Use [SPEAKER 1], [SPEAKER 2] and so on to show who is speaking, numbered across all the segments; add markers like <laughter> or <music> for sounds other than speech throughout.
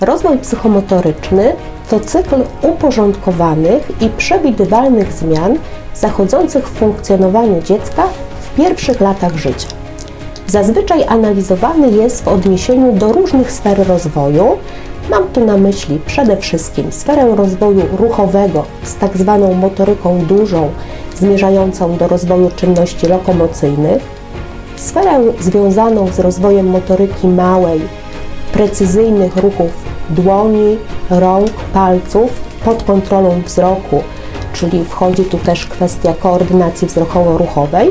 [SPEAKER 1] Rozwój psychomotoryczny to cykl uporządkowanych i przewidywalnych zmian zachodzących w funkcjonowaniu dziecka w pierwszych latach życia. Zazwyczaj analizowany jest w odniesieniu do różnych sfer rozwoju. Mam tu na myśli przede wszystkim sferę rozwoju ruchowego z tak zwaną motoryką dużą, zmierzającą do rozwoju czynności lokomocyjnych, sferę związaną z rozwojem motoryki małej, precyzyjnych ruchów dłoni, rąk, palców pod kontrolą wzroku, czyli wchodzi tu też kwestia koordynacji wzrokowo-ruchowej,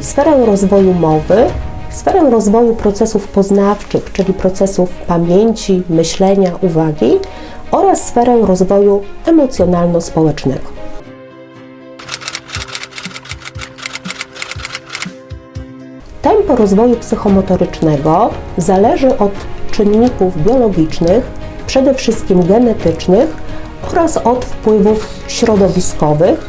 [SPEAKER 1] sferę rozwoju mowy, sferę rozwoju procesów poznawczych, czyli procesów pamięci, myślenia, uwagi oraz sferę rozwoju emocjonalno-społecznego. Tempo rozwoju psychomotorycznego zależy od czynników biologicznych, przede wszystkim genetycznych oraz od wpływów środowiskowych,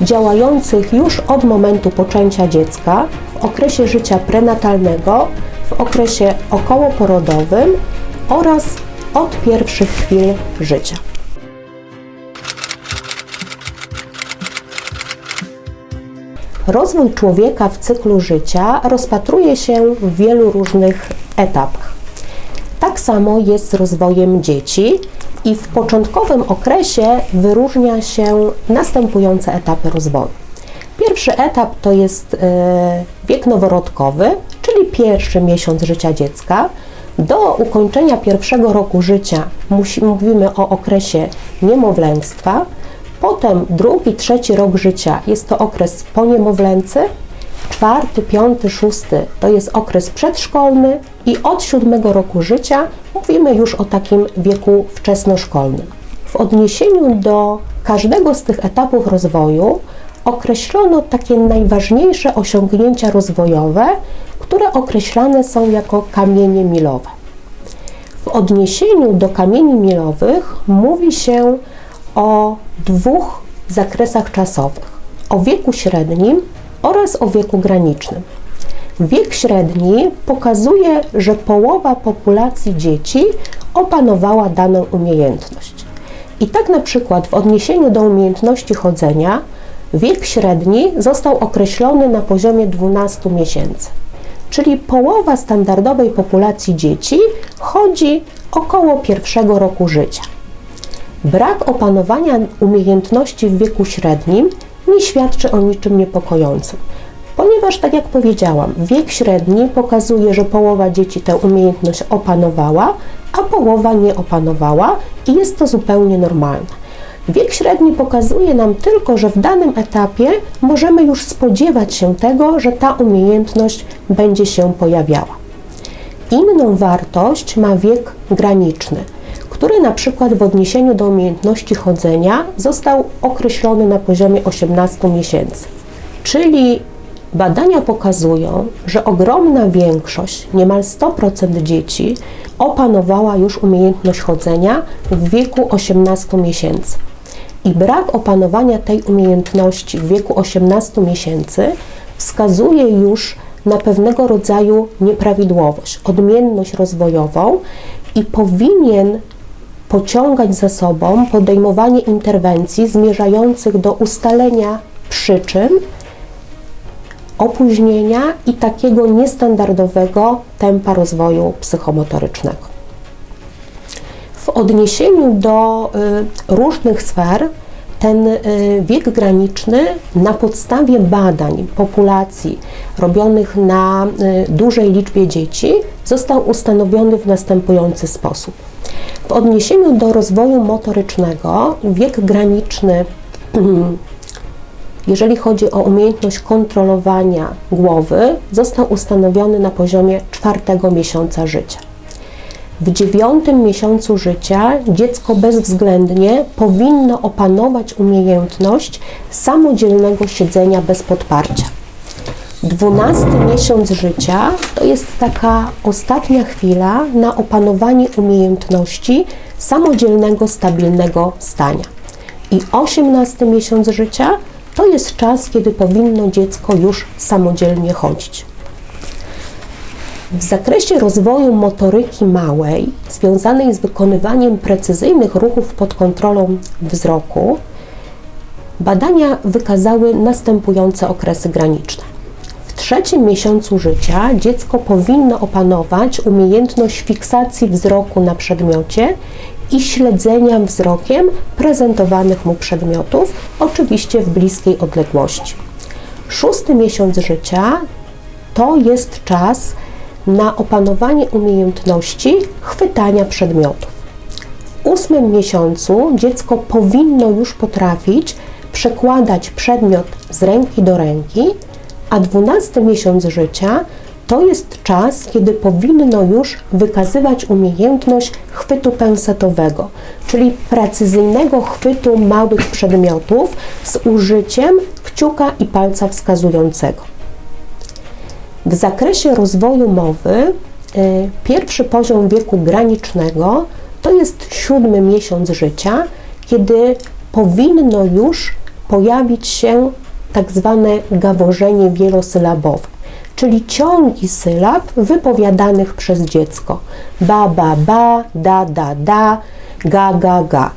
[SPEAKER 1] działających już od momentu poczęcia dziecka, w okresie życia prenatalnego, w okresie okołoporodowym oraz od pierwszych chwil życia. Rozwój człowieka w cyklu życia rozpatruje się w wielu różnych etapach. Samo jest z rozwojem dzieci i w początkowym okresie wyróżnia się następujące etapy rozwoju. Pierwszy etap to jest e, wiek noworodkowy, czyli pierwszy miesiąc życia dziecka. Do ukończenia pierwszego roku życia mówimy o okresie niemowlęctwa. Potem drugi, trzeci rok życia jest to okres poniemowlęcy, czwarty, piąty, szósty to jest okres przedszkolny i od siódmego roku życia mówimy już o takim wieku wczesnoszkolnym. W odniesieniu do każdego z tych etapów rozwoju określono takie najważniejsze osiągnięcia rozwojowe, które określane są jako kamienie milowe. W odniesieniu do kamieni milowych mówi się o dwóch zakresach czasowych: o wieku średnim oraz o wieku granicznym. Wiek średni pokazuje, że połowa populacji dzieci opanowała daną umiejętność. I tak na przykład w odniesieniu do umiejętności chodzenia wiek średni został określony na poziomie 12 miesięcy. Czyli połowa standardowej populacji dzieci chodzi około pierwszego roku życia. Brak opanowania umiejętności w wieku średnim nie świadczy o niczym niepokojącym, ponieważ, tak jak powiedziałam, wiek średni pokazuje, że połowa dzieci tę umiejętność opanowała, a połowa nie opanowała i jest to zupełnie normalne. Wiek średni pokazuje nam tylko, że w danym etapie możemy już spodziewać się tego, że ta umiejętność będzie się pojawiała. Inną wartość ma wiek graniczny, który na przykład w odniesieniu do umiejętności chodzenia został określony na poziomie 18 miesięcy. Czyli badania pokazują, że ogromna większość, niemal 100% dzieci opanowała już umiejętność chodzenia w wieku 18 miesięcy. I brak opanowania tej umiejętności w wieku 18 miesięcy wskazuje już na pewnego rodzaju nieprawidłowość, odmienność rozwojową i powinien pociągać za sobą podejmowanie interwencji zmierzających do ustalenia przyczyn opóźnienia i takiego niestandardowego tempa rozwoju psychomotorycznego. W odniesieniu do y, różnych sfer, ten y, wiek graniczny na podstawie badań populacji robionych na y, dużej liczbie dzieci został ustanowiony w następujący sposób. W odniesieniu do rozwoju motorycznego wiek graniczny, <clears throat> jeżeli chodzi o umiejętność kontrolowania głowy, został ustanowiony na poziomie czwartego miesiąca życia. W dziewiątym miesiącu życia dziecko bezwzględnie powinno opanować umiejętność samodzielnego siedzenia bez podparcia. Dwunasty miesiąc życia to jest taka ostatnia chwila na opanowanie umiejętności samodzielnego, stabilnego stania. I osiemnasty miesiąc życia to jest czas, kiedy powinno dziecko już samodzielnie chodzić. W zakresie rozwoju motoryki małej, związanej z wykonywaniem precyzyjnych ruchów pod kontrolą wzroku, badania wykazały następujące okresy graniczne. Trzecim miesiącu życia dziecko powinno opanować umiejętność fiksacji wzroku na przedmiocie i śledzenia wzrokiem prezentowanych mu przedmiotów, oczywiście w bliskiej odległości. Szósty miesiąc życia to jest czas na opanowanie umiejętności chwytania przedmiotów. W ósmym miesiącu dziecko powinno już potrafić przekładać przedmiot z ręki do ręki, a dwunasty miesiąc życia to jest czas, kiedy powinno już wykazywać umiejętność chwytu pensetowego, czyli precyzyjnego chwytu małych przedmiotów z użyciem kciuka i palca wskazującego. W zakresie rozwoju mowy y, pierwszy poziom wieku granicznego to jest siódmy miesiąc życia, kiedy powinno już pojawić się tak zwane gaworzenie wielosylabowe, czyli ciągi sylab wypowiadanych przez dziecko. Ba, ba, ba, da, da, da, ga, ga, ga.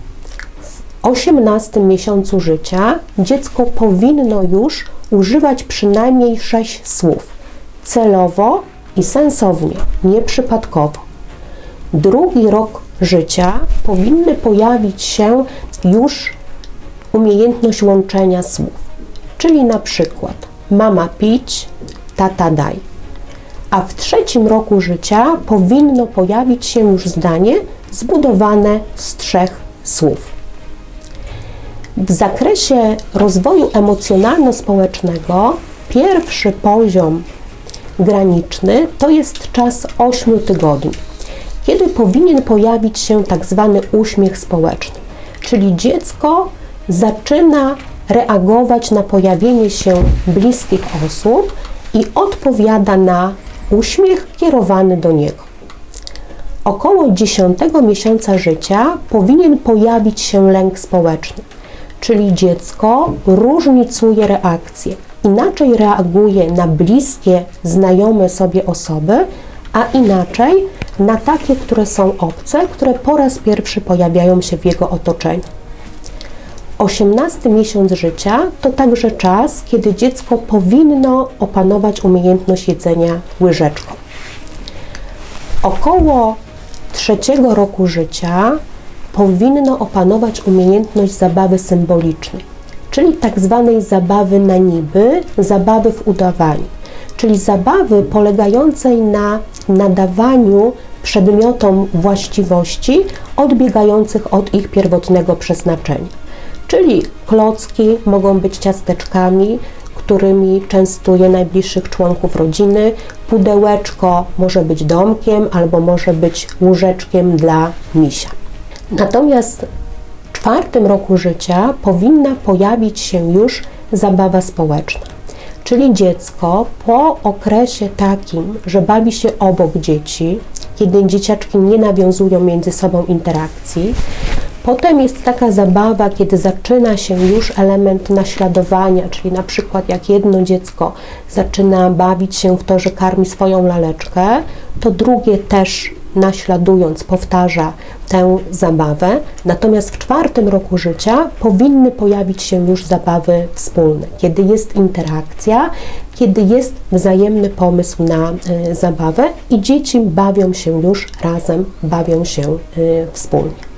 [SPEAKER 1] W 18 miesiącu życia dziecko powinno już używać przynajmniej sześć słów celowo i sensownie, nieprzypadkowo. Drugi rok życia powinny pojawić się już umiejętność łączenia słów, czyli na przykład mama pić, tata daj. A w trzecim roku życia powinno pojawić się już zdanie zbudowane z trzech słów. W zakresie rozwoju emocjonalno-społecznego pierwszy poziom graniczny to jest czas 8 tygodni, kiedy powinien pojawić się tak zwany uśmiech społeczny, czyli dziecko zaczyna reagować na pojawienie się bliskich osób i odpowiada na uśmiech kierowany do niego. Około 10 miesiąca życia powinien pojawić się lęk społeczny, czyli dziecko różnicuje reakcje inaczej reaguje na bliskie, znajome sobie osoby, a inaczej na takie, które są obce, które po raz pierwszy pojawiają się w jego otoczeniu. 18 miesiąc życia to także czas, kiedy dziecko powinno opanować umiejętność jedzenia łyżeczką. Około trzeciego roku życia powinno opanować umiejętność zabawy symbolicznej czyli tak zwanej zabawy na niby, zabawy w udawaniu, czyli zabawy polegającej na nadawaniu przedmiotom właściwości odbiegających od ich pierwotnego przeznaczenia. Czyli klocki mogą być ciasteczkami, którymi częstuje najbliższych członków rodziny. Pudełeczko może być domkiem albo może być łóżeczkiem dla misia. Natomiast czwartym roku życia powinna pojawić się już zabawa społeczna. Czyli dziecko po okresie takim, że bawi się obok dzieci, kiedy dzieciaczki nie nawiązują między sobą interakcji, Potem jest taka zabawa, kiedy zaczyna się już element naśladowania, czyli na przykład jak jedno dziecko zaczyna bawić się w to, że karmi swoją laleczkę, to drugie też naśladując powtarza tę zabawę. Natomiast w czwartym roku życia powinny pojawić się już zabawy wspólne, kiedy jest interakcja, kiedy jest wzajemny pomysł na y, zabawę i dzieci bawią się już razem, bawią się y, wspólnie.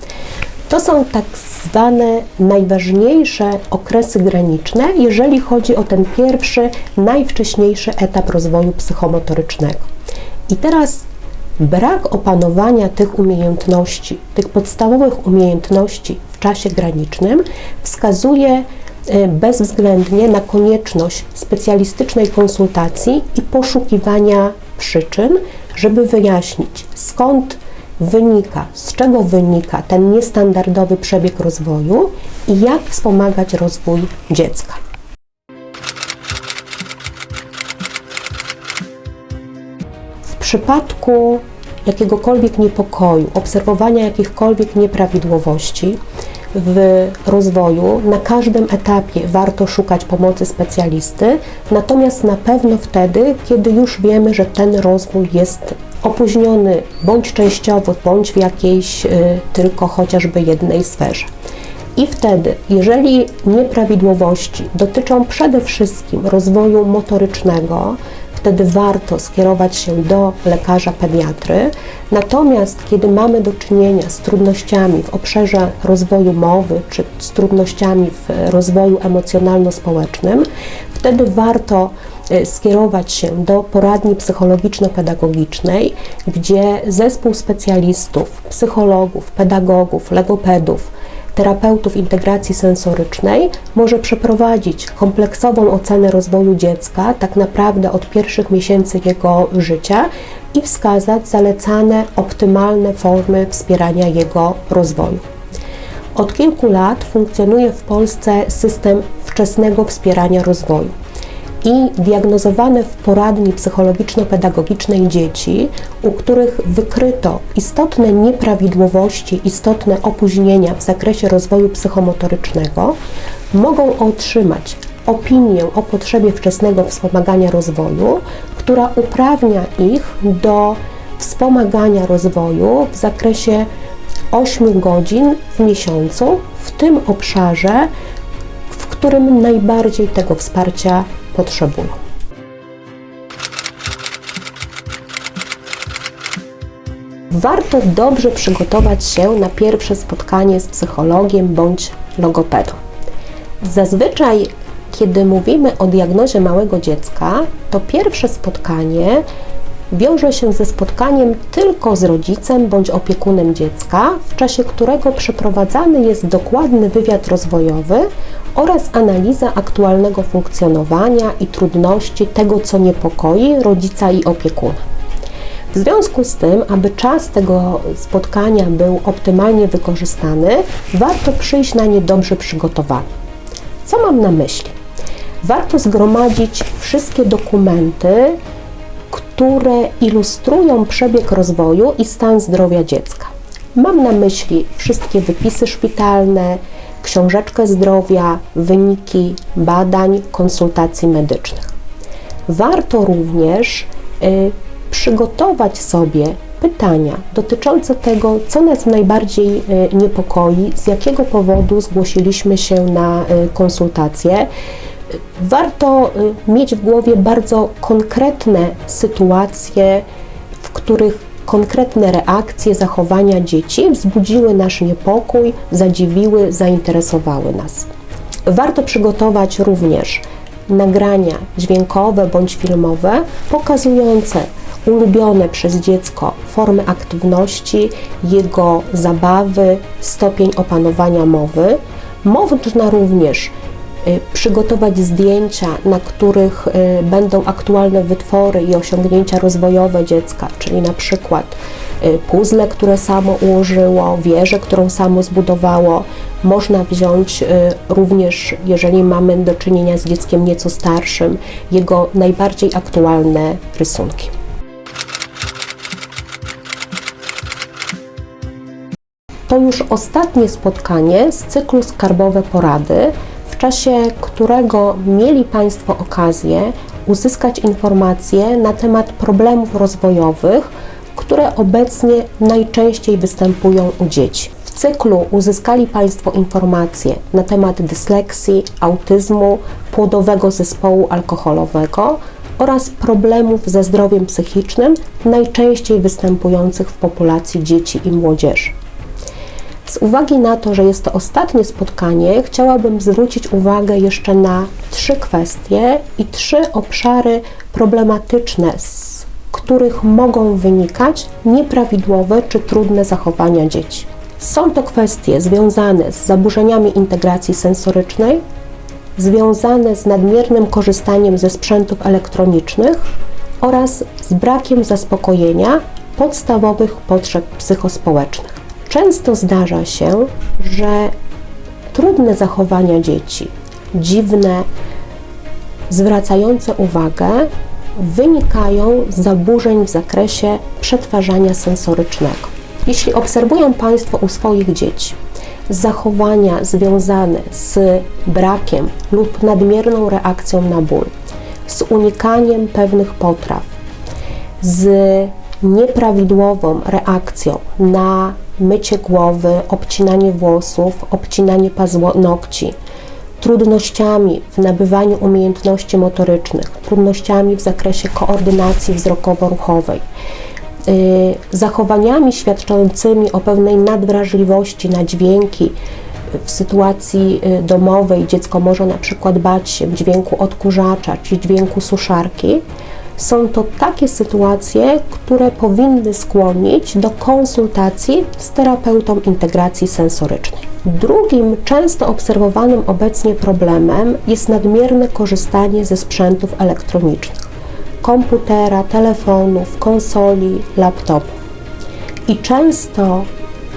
[SPEAKER 1] To są tak zwane najważniejsze okresy graniczne, jeżeli chodzi o ten pierwszy, najwcześniejszy etap rozwoju psychomotorycznego. I teraz brak opanowania tych umiejętności, tych podstawowych umiejętności w czasie granicznym wskazuje e, bezwzględnie na konieczność specjalistycznej konsultacji i poszukiwania przyczyn, żeby wyjaśnić skąd wynika, z czego wynika ten niestandardowy przebieg rozwoju i jak wspomagać rozwój dziecka. W przypadku jakiegokolwiek niepokoju, obserwowania jakichkolwiek nieprawidłowości, w rozwoju, na każdym etapie warto szukać pomocy specjalisty, natomiast na pewno wtedy, kiedy już wiemy, że ten rozwój jest opóźniony bądź częściowo, bądź w jakiejś y, tylko chociażby jednej sferze. I wtedy, jeżeli nieprawidłowości dotyczą przede wszystkim rozwoju motorycznego, wtedy warto skierować się do lekarza pediatry. Natomiast kiedy mamy do czynienia z trudnościami w obszarze rozwoju mowy czy z trudnościami w rozwoju emocjonalno-społecznym, wtedy warto skierować się do poradni psychologiczno-pedagogicznej, gdzie zespół specjalistów, psychologów, pedagogów, logopedów, terapeutów integracji sensorycznej może przeprowadzić kompleksową ocenę rozwoju dziecka, tak naprawdę od pierwszych miesięcy jego życia i wskazać zalecane optymalne formy wspierania jego rozwoju. Od kilku lat funkcjonuje w Polsce system wczesnego wspierania rozwoju i diagnozowane w poradni psychologiczno-pedagogicznej dzieci, u których wykryto istotne nieprawidłowości, istotne opóźnienia w zakresie rozwoju psychomotorycznego, mogą otrzymać opinię o potrzebie wczesnego wspomagania rozwoju, która uprawnia ich do wspomagania rozwoju w zakresie 8 godzin w miesiącu w tym obszarze, w którym najbardziej tego wsparcia potrzebują. Warto dobrze przygotować się na pierwsze spotkanie z psychologiem bądź logopedą. Zazwyczaj, kiedy mówimy o diagnozie małego dziecka, to pierwsze spotkanie wiąże się ze spotkaniem tylko z rodzicem bądź opiekunem dziecka, w czasie którego przeprowadzany jest dokładny wywiad rozwojowy oraz analiza aktualnego funkcjonowania i trudności tego, co niepokoi rodzica i opiekuna. W związku z tym, aby czas tego spotkania był optymalnie wykorzystany, warto przyjść na nie dobrze przygotowany. Co mam na myśli? Warto zgromadzić wszystkie dokumenty, które ilustrują przebieg rozwoju i stan zdrowia dziecka. Mam na myśli wszystkie wypisy szpitalne, książeczkę zdrowia, wyniki badań, konsultacji medycznych. Warto również y, przygotować sobie pytania dotyczące tego, co nas najbardziej y, niepokoi, z jakiego powodu zgłosiliśmy się na y, konsultację. Warto y, mieć w głowie bardzo konkretne sytuacje, w których konkretne reakcje, zachowania dzieci wzbudziły nasz niepokój, zadziwiły, zainteresowały nas. Warto przygotować również nagrania dźwiękowe bądź filmowe pokazujące ulubione przez dziecko formy aktywności, jego zabawy, stopień opanowania mowy. Można również przygotować zdjęcia, na których y, będą aktualne wytwory i osiągnięcia rozwojowe dziecka, czyli na przykład y, puzzle, które samo ułożyło, wieżę, którą samo zbudowało. Można wziąć również, jeżeli mamy do czynienia z dzieckiem nieco starszym, jego najbardziej aktualne rysunki. To już ostatnie spotkanie z cyklu Skarbowe Porady, w czasie którego mieli Państwo okazję uzyskać informacje na temat problemów rozwojowych, które obecnie najczęściej występują u dzieci. W cyklu uzyskali Państwo informacje na temat dysleksji, autyzmu, płodowego zespołu alkoholowego oraz problemów ze zdrowiem psychicznym, najczęściej występujących w populacji dzieci i młodzieży. Z uwagi na to, że jest to ostatnie spotkanie, chciałabym zwrócić uwagę jeszcze na trzy kwestie i trzy obszary problematyczne, z których mogą wynikać nieprawidłowe czy trudne zachowania dzieci. Są to kwestie związane z zaburzeniami integracji sensorycznej, związane z nadmiernym korzystaniem ze sprzętów elektronicznych oraz z brakiem zaspokojenia podstawowych potrzeb psychospołecznych. Często zdarza się, że trudne zachowania dzieci, dziwne, zwracające uwagę, wynikają z zaburzeń w zakresie przetwarzania sensorycznego. Jeśli obserwują Państwo u swoich dzieci zachowania związane z brakiem lub nadmierną reakcją na ból, z unikaniem pewnych potraw, z nieprawidłową reakcją na mycie głowy, obcinanie włosów, obcinanie paznokci, trudnościami w nabywaniu umiejętności motorycznych, trudnościami w zakresie koordynacji wzrokowo-ruchowej, yy, zachowaniami świadczącymi o pewnej nadwrażliwości na dźwięki. W sytuacji y, domowej dziecko może na przykład bać się dźwięku odkurzacza czy dźwięku suszarki. Są to takie sytuacje, które powinny skłonić do konsultacji z terapeutą integracji sensorycznej. Drugim często obserwowanym obecnie problemem jest nadmierne korzystanie ze sprzętów elektronicznych komputera, telefonów, konsoli, laptopów. I często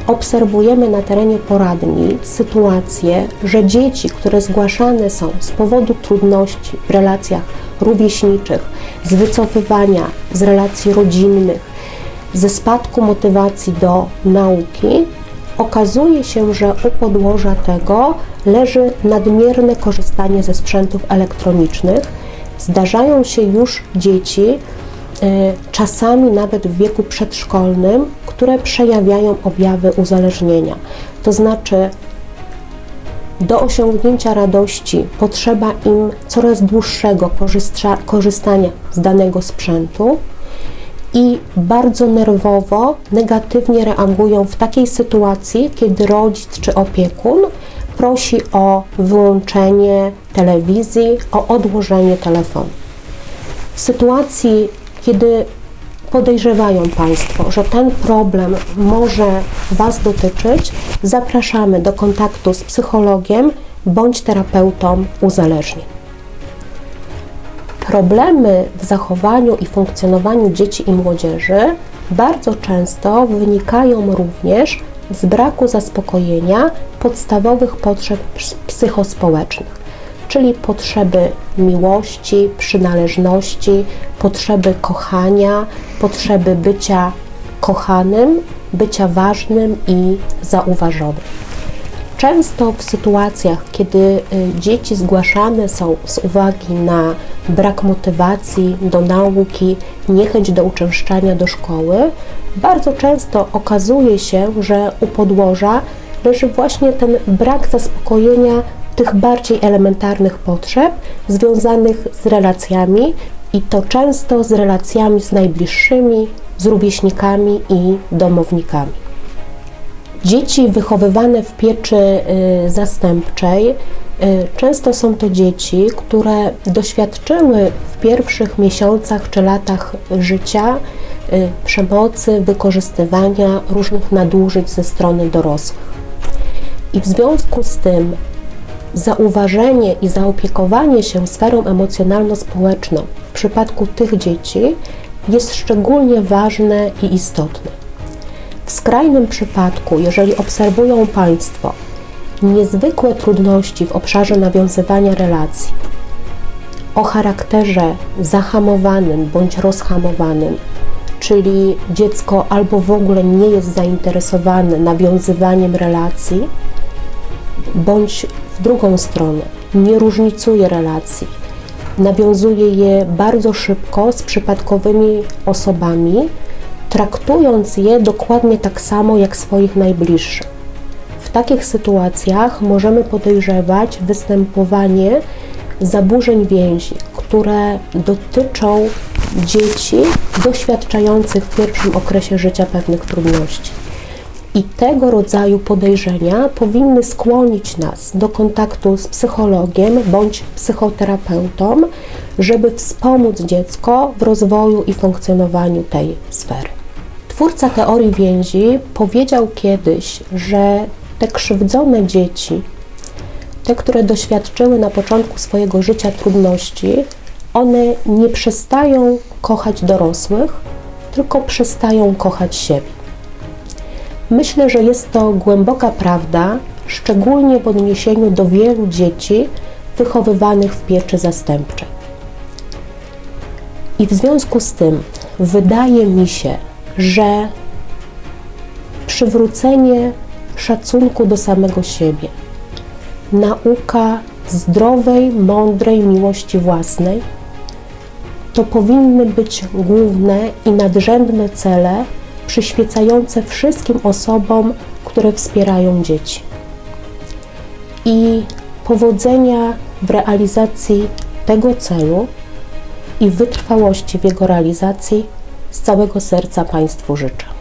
[SPEAKER 1] obserwujemy na terenie poradni sytuacje, że dzieci, które zgłaszane są z powodu trudności w relacjach rówieśniczych, z wycofywania z relacji rodzinnych, ze spadku motywacji do nauki, okazuje się, że u podłoża tego leży nadmierne korzystanie ze sprzętów elektronicznych. Zdarzają się już dzieci, y, czasami nawet w wieku przedszkolnym, które przejawiają objawy uzależnienia. To znaczy, do osiągnięcia radości potrzeba im coraz dłuższego korzystania z danego sprzętu i bardzo nerwowo, negatywnie reagują w takiej sytuacji, kiedy rodzic czy opiekun prosi o wyłączenie telewizji, o odłożenie telefonu. W sytuacji, kiedy podejrzewają Państwo, że ten problem może Was dotyczyć, zapraszamy do kontaktu z psychologiem bądź terapeutą uzależnień. Problemy w zachowaniu i funkcjonowaniu dzieci i młodzieży bardzo często wynikają również z braku zaspokojenia podstawowych potrzeb psychospołecznych, czyli potrzeby miłości, przynależności, potrzeby kochania, potrzeby bycia kochanym, bycia ważnym i zauważonym. Często w sytuacjach, kiedy y, dzieci zgłaszane są z uwagi na brak motywacji do nauki, niechęć do uczęszczania do szkoły, bardzo często okazuje się, że u podłoża leży właśnie ten brak zaspokojenia tych bardziej elementarnych potrzeb związanych z relacjami i to często z relacjami z najbliższymi, z rówieśnikami i domownikami. Dzieci wychowywane w pieczy y, zastępczej y, często są to dzieci, które doświadczyły w pierwszych miesiącach czy latach życia y, przemocy, wykorzystywania różnych nadużyć ze strony dorosłych. I w związku z tym zauważenie i zaopiekowanie się sferą emocjonalno-społeczną w przypadku tych dzieci jest szczególnie ważne i istotne. W skrajnym przypadku, jeżeli obserwują Państwo niezwykłe trudności w obszarze nawiązywania relacji o charakterze zahamowanym bądź rozhamowanym, czyli dziecko albo w ogóle nie jest zainteresowane nawiązywaniem relacji, bądź w drugą stronę nie różnicuje relacji, nawiązuje je bardzo szybko z przypadkowymi osobami, traktując je dokładnie tak samo jak swoich najbliższych. W takich sytuacjach możemy podejrzewać występowanie zaburzeń więzi, które dotyczą dzieci doświadczających w pierwszym okresie życia pewnych trudności. I tego rodzaju podejrzenia powinny skłonić nas do kontaktu z psychologiem bądź psychoterapeutą, żeby wspomóc dziecko w rozwoju i funkcjonowaniu tej sfery. Twórca teorii więzi powiedział kiedyś, że te krzywdzone dzieci, te, które doświadczyły na początku swojego życia trudności, one nie przestają kochać dorosłych, tylko przestają kochać siebie. Myślę, że jest to głęboka prawda, szczególnie w odniesieniu do wielu dzieci wychowywanych w pieczy zastępczej. I w związku z tym wydaje mi się, że przywrócenie szacunku do samego siebie, nauka zdrowej, mądrej miłości własnej to powinny być główne i nadrzędne cele przyświecające wszystkim osobom, które wspierają dzieci. I powodzenia w realizacji tego celu i wytrwałości w jego realizacji z całego serca Państwu życzę.